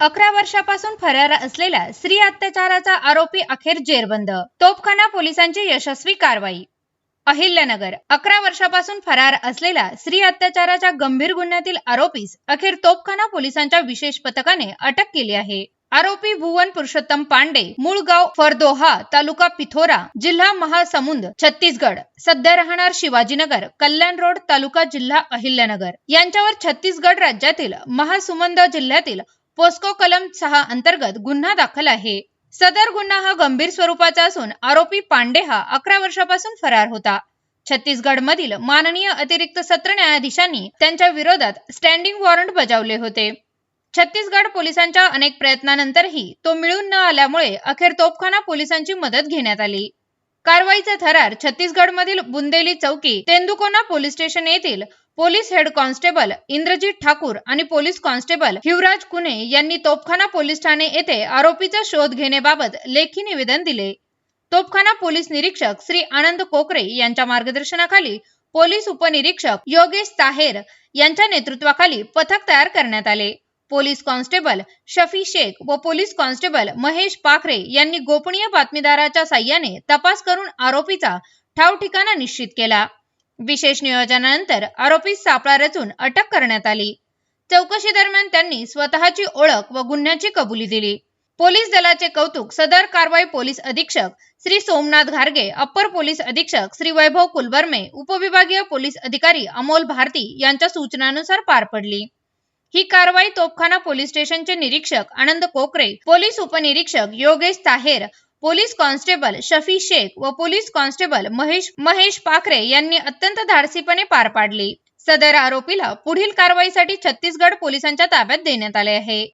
अकरा वर्षापासून फरार असलेल्या स्त्री अत्याचाराचा आरोपी अखेर जेरबंद. तोपखाना पोलिसांची यशस्वी कारवाई. अहिल्यानगर अकरा वर्षापासून फरार असलेल्या स्त्री अत्याचाराच्या गंभीर गुन्ह्यातील आरोपीस अखेर तोपखाना पोलिसांच्या विशेष पथकाने अटक केली आहे. आरोपी भुवन पुरुषोत्तम पांडे मूळ गाव फरदोहा तालुका पिथोरा जिल्हा महासमुंद छत्तीसगड. सध्या राहणार शिवाजीनगर कल्याण रोड तालुका जिल्हा अहिल्यानगर. यांच्यावर छत्तीसगड राज्यातील महासुमंद जिल्ह्यातील पोस्को कलम सहा अंतर्गत गुन्हा दाखल आहे. सदर गुन्हा हा गंभीर स्वरूपाचा असून आरोपी पांडे हा अकरा वर्षापासून फरार होता. छत्तीसगड मधील माननीय अतिरिक्त सत्र न्यायाधीशांनी त्यांच्या विरोधात स्टँडिंग वॉरंट बजावले होते. छत्तीसगड पोलिसांच्या अनेक प्रयत्नानंतरही तो मिळून न आल्यामुळे अखेर तोपखाना पोलिसांची मदत घेण्यात आली. कारवाईचा थरार छत्तीसगडमधील बुंदेली चौकी तेंदुकोना पोलीस स्टेशन येथील police head constable Indrajit Thakur आणि पोलीस कॉन्स्टेबल हिवराज कुने यांनी तोपखाना पोलीस ठाणे येथे आरोपीचा शोध घेण्याबाबत लेखी निवेदन दिले. तोपखाना पोलीस निरीक्षक श्री आनंद कोकरे यांच्या मार्गदर्शनाखाली पोलीस उपनिरीक्षक योगेश ताहेर यांच्या नेतृत्वाखाली पथक तयार करण्यात आले. पोलीस कॉन्स्टेबल शफी शेख व पोलीस कॉन्स्टेबल महेश पाखरे यांनी गोपनीय बातमीदाराच्या साह्याने तपास करून आरोपीचा ठाव ठिकाणा निश्चित केला. विशेष नियोजनानंतर आरोपी सापळा रचून अटक करण्यात आली. चौकशी दरम्यान त्यांनी स्वतःची ओळख व गुन्ह्याची कबुली दिली. पोलीस दलाचे कौतुक सदर कारवाई पोलीस अधीक्षक श्री सोमनाथ घारगे अप्पर पोलीस अधीक्षक श्री वैभव कुलवर्मे उपविभागीय पोलीस अधिकारी अमोल भारती यांच्या सूचनानुसार पार पडली. ही कारवाई तोपखाना पोलीस स्टेशनचे निरीक्षक आनंद कोकरे पोलीस उपनिरीक्षक योगेश ताहेर पोलीस कॉन्स्टेबल शफी शेख व पोलीस कॉन्स्टेबल महेश महेश पाखरे यांनी अत्यंत धाडसीपणे पार पाडली. सदर आरोपीला पुढील कारवाईसाठी छत्तीसगड पोलिसांच्या ताब्यात देण्यात आले आहे.